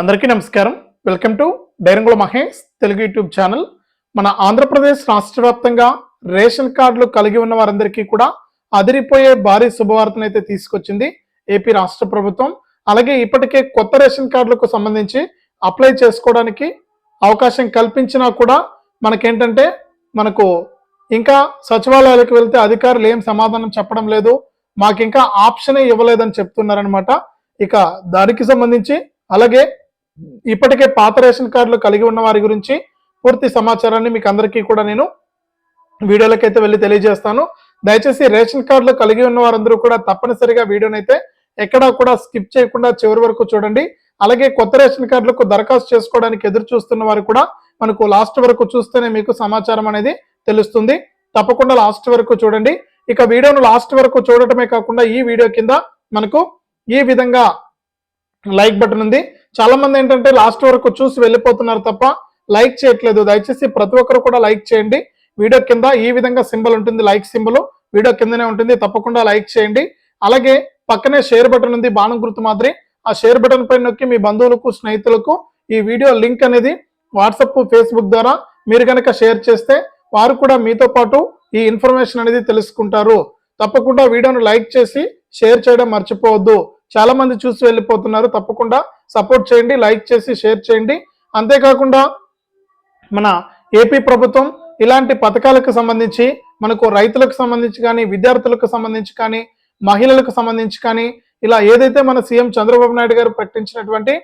అందరికీ నమస్కారం. Welcome to డైరంగుల మహేష్ తెలుగు యూట్యూబ్ ఛానల్. మన ఆంధ్రప్రదేశ్ రాష్ట్ర వ్యాప్తంగా రేషన్ కార్డులు కలిగి ఉన్న వారందరికీ కూడా అదిరిపోయే భారీ శుభవార్తను అయితే తీసుకొచ్చింది ఏపీ రాష్ట్ర ప్రభుత్వం. అలాగే ఇప్పటికే కొత్త రేషన్ కార్డులకు సంబంధించి అప్లై చేసుకోవడానికి అవకాశం కల్పించినా కూడా మనకేంటంటే మనకు ఇంకా సచివాలయాలకు వెళ్తే అధికారులు ఏం సమాధానం చెప్పడం లేదు. మాకు ఇంకా ఆప్షనే ఇవ్వలేదని చెప్తున్నారనమాట ఇక దానికి సంబంధించి అలాగే ఇప్పటికే పాత రేషన్ కార్డులు కలిగి ఉన్న వారి గురించి పూర్తి సమాచారాన్ని మీకు అందరికీ కూడా నేను వీడియోలకైతే వెళ్ళి తెలియజేస్తాను. దయచేసి రేషన్ కార్డులు కలిగి ఉన్న వారందరూ కూడా తప్పనిసరిగా వీడియోనైతే ఎక్కడా కూడా స్కిప్ చేయకుండా చివరి వరకు చూడండి. అలాగే కొత్త రేషన్ కార్డులకు దరఖాస్తు చేసుకోవడానికి ఎదురు చూస్తున్న వారు కూడా మనకు లాస్ట్ వరకు చూస్తేనే మీకు సమాచారం అనేది తెలుస్తుంది. తప్పకుండా లాస్ట్ వరకు చూడండి. ఇక వీడియోను లాస్ట్ వరకు చూడటమే కాకుండా ఈ వీడియో కింద మనకు ఈ విధంగా లైక్ బటన్ ఉంది. చాలా మంది ఏంటంటే లాస్ట్ వరకు చూసి వెళ్ళిపోతున్నారు తప్ప లైక్ చేయట్లేదు. దయచేసి ప్రతి ఒక్కరు కూడా లైక్ చేయండి. వీడియో కింద ఈ విధంగా సింబల్ ఉంటుంది లైక్ సింబల్. వీడియో కిందనే ఉంటుంది. తప్పకుండా లైక్ చేయండి. అలాగే పక్కనే షేర్ బటన్ ఉంది బాణం గుర్తు మాదిరి. ఆ షేర్ బటన్ పైన నొక్కి మీ బంధువులకు స్నేహితులకు ఈ వీడియో లింక్ అనేది వాట్సప్ ఫేస్బుక్ ద్వారా మీరు కనుక షేర్ చేస్తే వారు కూడా మీతో పాటు ఈ ఇన్ఫర్మేషన్ అనేది తెలుసుకుంటారు. తప్పకుండా వీడియోను లైక్ చేసి షేర్ చేయడం మర్చిపోవద్దు. చాలా మంది చూసి వెళ్ళిపోతున్నారు. తప్పకుండా సపోర్ట్ చేయండి లైక్ చేసి షేర్ చేయండి. అంతేకాకుండా మన ఏపీ ప్రభుత్వం ఇలాంటి పథకాలకు సంబంధించి మనకు రైతులకు సంబంధించి కానీ విద్యార్థులకు సంబంధించి కానీ మహిళలకు సంబంధించి కానీ ఇలా ఏదైతే మన సీఎం చంద్రబాబు నాయుడు గారు ప్రకటించినటువంటి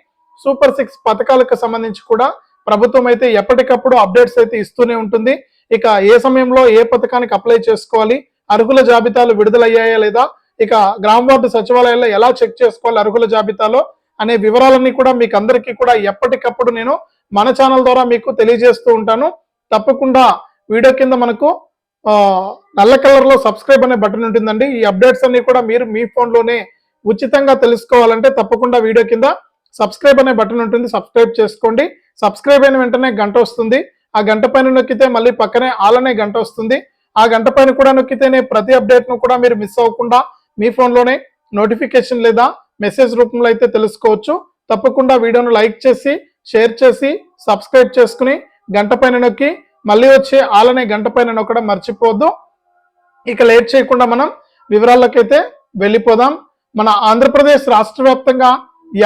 సూపర్ సిక్స్ పథకాలకు సంబంధించి కూడా ప్రభుత్వం అయితే ఎప్పటికప్పుడు అప్డేట్స్ అయితే ఇస్తూనే ఉంటుంది. ఇక ఏ సమయంలో ఏ పథకానికి అప్లై చేసుకోవాలి? అర్హుల జాబితాలు విడుదలయ్యాయా లేదా? ఇక గ్రామ వార్డు సచివాలయాల్లో ఎలా చెక్ చేసుకోవాలి అర్హుల జాబితాలో అనే వివరాలన్నీ కూడా మీకు అందరికీ కూడా ఎప్పటికప్పుడు నేను మన ఛానల్ ద్వారా మీకు తెలియజేస్తూ ఉంటాను. తప్పకుండా వీడియో కింద మనకు నల్ల కలర్లో సబ్స్క్రైబ్ అనే బటన్ ఉంటుందండి. ఈ అప్డేట్స్ అన్ని కూడా మీరు మీ ఫోన్లోనే ఉచితంగా తెలుసుకోవాలంటే తప్పకుండా వీడియో కింద సబ్స్క్రైబ్ అనే బటన్ ఉంటుంది. సబ్స్క్రైబ్ చేసుకోండి. సబ్స్క్రైబ్ అయిన వెంటనే గంట వస్తుంది. ఆ గంట పైన నొక్కితే మళ్ళీ పక్కనే ఆల్ అనే గంట వస్తుంది. ఆ గంట పైన కూడా నొక్కితేనే ప్రతి అప్డేట్ను కూడా మీరు మిస్ అవ్వకుండా మీ ఫోన్లోనే నోటిఫికేషన్ లేదా మెసేజ్ రూపంలో అయితే తెలుసుకోవచ్చు. తప్పకుండా వీడియోను లైక్ చేసి షేర్ చేసి సబ్స్క్రైబ్ చేసుకుని గంట పైన నొక్కి మళ్ళీ వచ్చే ఆలనే గంట పైన నొక్కడం మర్చిపోవద్దు. ఇక లేట్ చేయకుండా మనం వివరాలకైతే వెళ్ళిపోదాం. మన ఆంధ్రప్రదేశ్ రాష్ట్ర వ్యాప్తంగా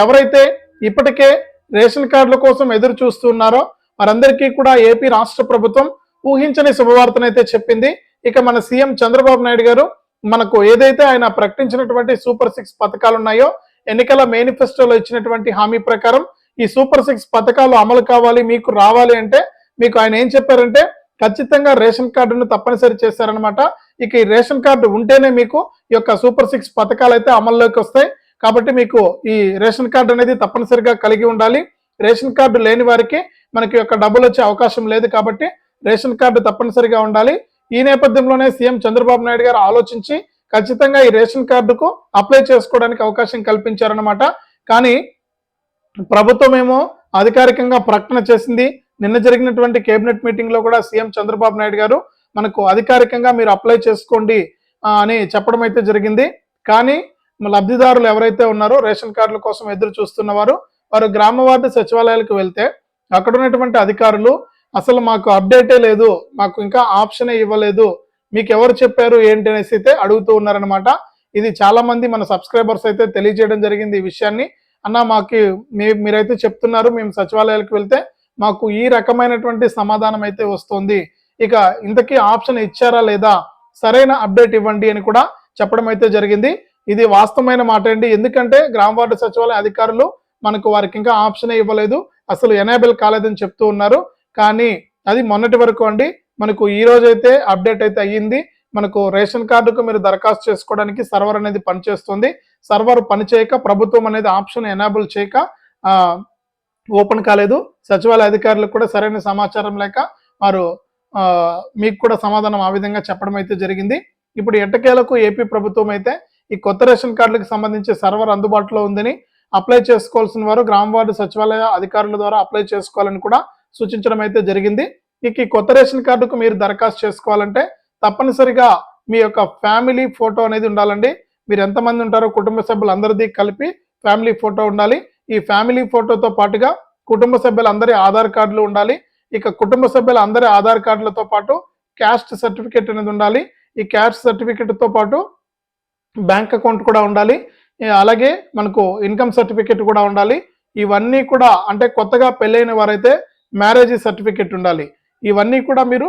ఎవరైతే ఇప్పటికే రేషన్ కార్డుల కోసం ఎదురు చూస్తున్నారో వారందరికీ కూడా ఏపీ రాష్ట్ర ప్రభుత్వం ఊహించని శుభవార్తనైతే చెప్పింది. ఇక మన సీఎం చంద్రబాబు నాయుడు గారు మనకు ఏదైతే ఆయన ప్రకటించినటువంటి సూపర్ సిక్స్ పథకాలు ఉన్నాయో ఎన్నికల మేనిఫెస్టోలో ఇచ్చినటువంటి హామీ ప్రకారం ఈ సూపర్ సిక్స్ పథకాలు అమలు కావాలి మీకు రావాలి అంటే మీకు ఆయన ఏం చెప్పారంటే ఖచ్చితంగా రేషన్ కార్డును తప్పనిసరి చేశారనమాట ఇక ఈ రేషన్ కార్డు ఉంటేనే మీకు ఈ యొక్క సూపర్ సిక్స్ పథకాలు అయితే అమల్లోకి వస్తాయి. కాబట్టి మీకు ఈ రేషన్ కార్డు అనేది తప్పనిసరిగా కలిగి ఉండాలి. రేషన్ కార్డు లేని వారికి మనకి యొక్క డబ్బులు వచ్చే అవకాశం లేదు కాబట్టి రేషన్ కార్డు తప్పనిసరిగా ఉండాలి. ఈ నేపథ్యంలోనే సీఎం చంద్రబాబు నాయుడు గారు ఆలోచించి ఖచ్చితంగా ఈ రేషన్ కార్డుకు అప్లై చేసుకోవడానికి అవకాశం కల్పించారనమాట కానీ ప్రభుత్వం ఏమో అధికారికంగా ప్రకటన చేసింది. నిన్న జరిగినటువంటి కేబినెట్ మీటింగ్లో కూడా సీఎం చంద్రబాబు నాయుడు గారు మనకు అధికారికంగా మీరు అప్లై చేసుకోండి అని చెప్పడం అయితే జరిగింది. కానీ లబ్ధిదారులు ఎవరైతే ఉన్నారో రేషన్ కార్డుల కోసం ఎదురు చూస్తున్నవారు వారు గ్రామ వార్డు సచివాలయాలకు వెళ్తే అక్కడ ఉన్నటువంటి అధికారులు అసలు మాకు అప్డేటే లేదు మాకు ఇంకా ఆప్షనే ఇవ్వలేదు. మీకు ఎవరు చెప్పారు ఏంటి అనేసి అయితే అడుగుతూ ఉన్నారనమాట ఇది చాలా మంది మన సబ్స్క్రైబర్స్ అయితే తెలియజేయడం జరిగింది ఈ విషయాన్ని. అన్న మాకు మీ మీరైతే చెప్తున్నారు మేము సచివాలయాలకు వెళ్తే మాకు ఈ రకమైనటువంటి సమాధానం అయితే వస్తుంది. ఇక ఇంతకీ ఆప్షన్ ఇచ్చారా లేదా సరైన అప్డేట్ ఇవ్వండి అని కూడా చెప్పడం అయితే జరిగింది. ఇది వాస్తవమైన మాట అండి. ఎందుకంటే గ్రామ వార్డు సచివాలయ అధికారులు మనకు వారికి ఇంకా ఆప్షన్ ఇవ్వలేదు. అసలు ఎనేబుల్ కాలేదని చెప్తూ ఉన్నారు. కానీ అది మొన్నటి వరకు అండి. మనకు ఈ రోజు అయితే అప్డేట్ అయితే అయ్యింది. మనకు రేషన్ కార్డుకు మీరు దరఖాస్తు చేసుకోవడానికి సర్వర్ అనేది పనిచేస్తుంది. సర్వర్ పనిచేయక ప్రభుత్వం అనేది ఆప్షన్ ఎనేబుల్ చేయక ఓపెన్ కాలేదు. సచివాలయ అధికారులకు కూడా సరైన సమాచారం లేక వారు మీకు కూడా సమాధానం ఆ విధంగా చెప్పడం అయితే జరిగింది. ఇప్పుడు ఎట్టకేలకు ఏపీ ప్రభుత్వం అయితే ఈ కొత్త రేషన్ కార్డులకు సంబంధించి సర్వర్ అందుబాటులో ఉందని అప్లై చేసుకోవాల్సిన వారు గ్రామ వార్డు సచివాలయ అధికారుల ద్వారా అప్లై చేసుకోవాలని కూడా సూచించడం అయితే జరిగింది. ఇక ఈ కొత్త రేషన్ కార్డుకు మీరు దరఖాస్తు చేసుకోవాలంటే తప్పనిసరిగా మీ యొక్క ఫ్యామిలీ ఫోటో అనేది ఉండాలండి. మీరు ఎంతమంది ఉంటారో కుటుంబ సభ్యులందరిది కలిపి ఫ్యామిలీ ఫోటో ఉండాలి. ఈ ఫ్యామిలీ ఫోటోతో పాటుగా కుటుంబ సభ్యులందరి ఆధార్ కార్డులు ఉండాలి. ఇక కుటుంబ సభ్యుల అందరి ఆధార్ కార్డులతో పాటు క్యాస్ట్ సర్టిఫికేట్ అనేది ఉండాలి. ఈ క్యాస్ట్ సర్టిఫికేట్తో పాటు బ్యాంక్ అకౌంట్ కూడా ఉండాలి. అలాగే మనకు ఇన్కమ్ సర్టిఫికేట్ కూడా ఉండాలి. ఇవన్నీ కూడా అంటే కొత్తగా పెళ్ళైన వారైతే మ్యారేజ్ సర్టిఫికేట్ ఉండాలి. ఇవన్నీ కూడా మీరు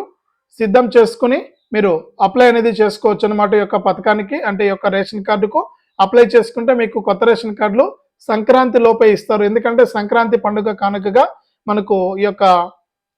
సిద్ధం చేసుకుని మీరు అప్లై అనేది చేసుకోవచ్చు అనమాట ఈ యొక్క పథకానికి. అంటే ఈ యొక్క రేషన్ కార్డుకు అప్లై చేసుకుంటే మీకు కొత్త రేషన్ కార్డులు సంక్రాంతి లోపే ఇస్తారు. ఎందుకంటే సంక్రాంతి పండుగ కానుకగా మనకు ఈ యొక్క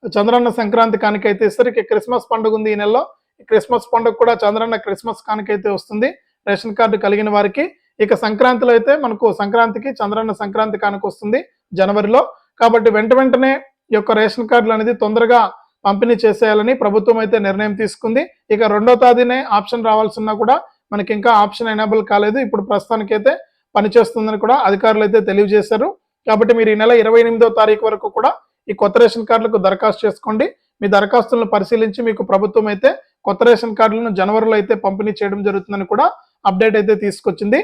చంద్రన్న సంక్రాంతి కానుక అయితే ఇస్తారు. ఇక క్రిస్మస్ పండుగ ఉంది ఈ నెలలో. ఈ క్రిస్మస్ పండుగ కూడా చంద్రన్న క్రిస్మస్ కానుక అయితే వస్తుంది. రేషన్ కార్డు కలిగిన వారికి ఇక సంక్రాంతిలో అయితే మనకు సంక్రాంతికి చంద్రన్న సంక్రాంతి కానుక వస్తుంది జనవరిలో. కాబట్టి వెంట వెంటనే ఈ యొక్క రేషన్ కార్డులు అనేది తొందరగా పంపిణీ చేసేయాలని ప్రభుత్వం అయితే నిర్ణయం తీసుకుంది. ఇక రెండో తేదీనే ఆప్షన్ రావాల్సిన కూడా మనకి ఇంకా ఆప్షన్ ఎనేబుల్ కాలేదు. ఇప్పుడు ప్రస్తుతానికి అయితే పనిచేస్తుందని కూడా అధికారులు అయితే తెలియజేశారు. కాబట్టి మీరు ఈ నెల ఇరవై ఎనిమిదో తారీఖు వరకు కూడా ఈ కొత్త రేషన్ కార్డులకు దరఖాస్తు చేసుకోండి. మీ దరఖాస్తులను పరిశీలించి మీకు ప్రభుత్వం అయితే కొత్త రేషన్ కార్డులను జనవరిలో అయితే పంపిణీ చేయడం జరుగుతుందని కూడా అప్డేట్ అయితే తీసుకొచ్చింది.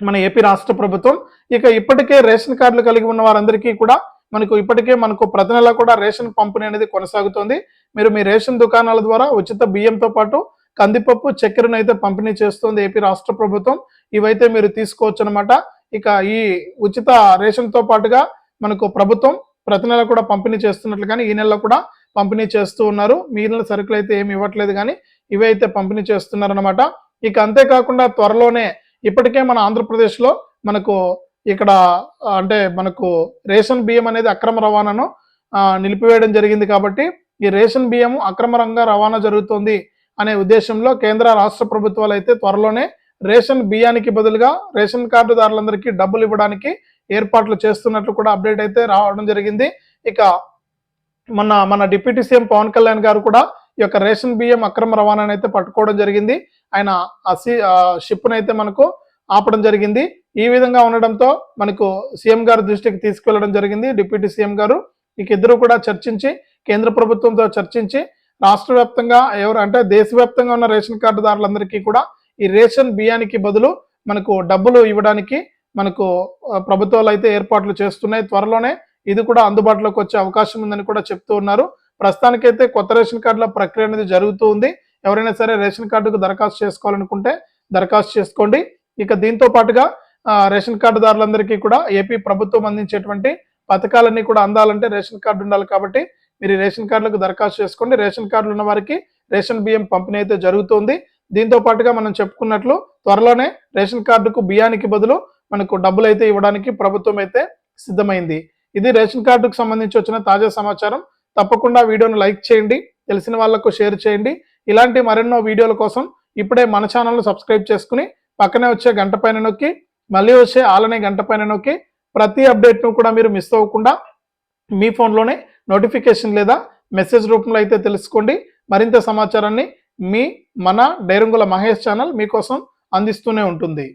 మన ఏపీ రాష్ట్ర ప్రభుత్వం. ఇక ఇప్పటికే రేషన్ కార్డులు కలిగి ఉన్న వారందరికీ కూడా మనకు ఇప్పటికే మనకు ప్రతి నెల కూడా రేషన్ పంపిణీ అనేది కొనసాగుతోంది. మీరు మీ రేషన్ దుకాణాల ద్వారా ఉచిత బియ్యంతో పాటు కందిపప్పు చక్కెరను అయితే పంపిణీ చేస్తుంది ఏపీ రాష్ట్ర ప్రభుత్వం. ఇవైతే మీరు తీసుకోవచ్చు అనమాట ఇక ఈ ఉచిత రేషన్తో పాటుగా మనకు ప్రభుత్వం ప్రతి నెల కూడా పంపిణీ చేస్తున్నట్లు కానీ ఈ నెలలో కూడా పంపిణీ చేస్తూ ఉన్నారు. మిగిలిన సరుకులు అయితే ఏమి ఇవ్వట్లేదు కానీ ఇవి అయితే పంపిణీ చేస్తున్నారు అనమాట ఇక అంతేకాకుండా త్వరలోనే ఇప్పటికే మన ఆంధ్రప్రదేశ్లో మనకు ఇక్కడ అంటే మనకు రేషన్ బియ్యం అనేది అక్రమ రవాణాను నిలిపివేయడం జరిగింది కాబట్టి ఈ రేషన్ బియ్యం అక్రమంగా రవాణా జరుగుతోంది అనే ఉద్దేశంలో కేంద్ర రాష్ట్ర ప్రభుత్వాలు అయితే త్వరలోనే రేషన్ బియ్యానికి బదులుగా రేషన్ కార్డుదారులందరికీ డబ్బులు ఇవ్వడానికి ఏర్పాట్లు చేస్తున్నట్లు కూడా అప్డేట్ అయితే రావడం జరిగింది. ఇక మన మన డిప్యూటీ సీఎం పవన్ కళ్యాణ్ గారు కూడా ఈ యొక్క రేషన్ బియ్యం అక్రమ రవాణాను అయితే పట్టుకోవడం జరిగింది. ఆయన ఆ సి షిప్ను అయితే మనకు ఆపడం జరిగింది. ఈ విధంగా ఉండడంతో మనకు సీఎం గారు దృష్టికి తీసుకెళ్ళడం జరిగింది. డిప్యూటీ సీఎం గారు ఇక ఇద్దరు కూడా చర్చించి కేంద్ర ప్రభుత్వంతో చర్చించి రాష్ట్ర వ్యాప్తంగా ఎవరు అంటే దేశవ్యాప్తంగా ఉన్న రేషన్ కార్డుదారులందరికీ కూడా ఈ రేషన్ బియ్యానికి బదులు మనకు డబ్బులు ఇవ్వడానికి మనకు ప్రభుత్వాలు అయితే ఏర్పాట్లు చేస్తున్నాయి. త్వరలోనే ఇది కూడా అందుబాటులోకి వచ్చే అవకాశం ఉందని కూడా చెప్తూ ఉన్నారు. ప్రస్తుతానికైతే కొత్త రేషన్ కార్డుల ప్రక్రియ అనేది జరుగుతూ ఉంది. ఎవరైనా సరే రేషన్ కార్డుకు దరఖాస్తు చేసుకోవాలనుకుంటే దరఖాస్తు చేసుకోండి. ఇక దీంతో పాటుగా రేషన్ కార్డుదారులందరికీ కూడా ఏపీ ప్రభుత్వం అందించేటువంటి పథకాలన్నీ కూడా అందాలంటే రేషన్ కార్డు ఉండాలి కాబట్టి మీరు రేషన్ కార్డులకు దరఖాస్తు చేసుకోండి. రేషన్ కార్డులు ఉన్న వారికి రేషన్ బియ్యం పంపిణీ అయితే జరుగుతుంది. దీంతో పాటుగా మనం చెప్పుకున్నట్లు త్వరలోనే రేషన్ కార్డుకు బియ్యానికి బదులు మనకు డబ్బులు అయితే ఇవ్వడానికి ప్రభుత్వం అయితే సిద్ధమైంది. ఇది రేషన్ కార్డుకు సంబంధించి వచ్చిన తాజా సమాచారం. తప్పకుండా వీడియోను లైక్ చేయండి తెలిసిన వాళ్ళకు షేర్ చేయండి. ఇలాంటి మరెన్నో వీడియోల కోసం ఇప్పుడే మన ఛానల్ను సబ్స్క్రైబ్ చేసుకుని పక్కనే వచ్చే గంట పైన నొక్కి మళ్ళీ వచ్చే ఆలనే గంట పైన నొక్కి ప్రతి అప్డేట్ను కూడా మీరు మిస్ అవ్వకుండా మీ ఫోన్లోనే నోటిఫికేషన్ లేదా మెసేజ్ రూపంలో అయితే తెలుసుకోండి. మరింత సమాచారాన్ని మీ మన డైరంగుల మహేష్ ఛానల్ మీకోసం అందిస్తూనే ఉంటుంది.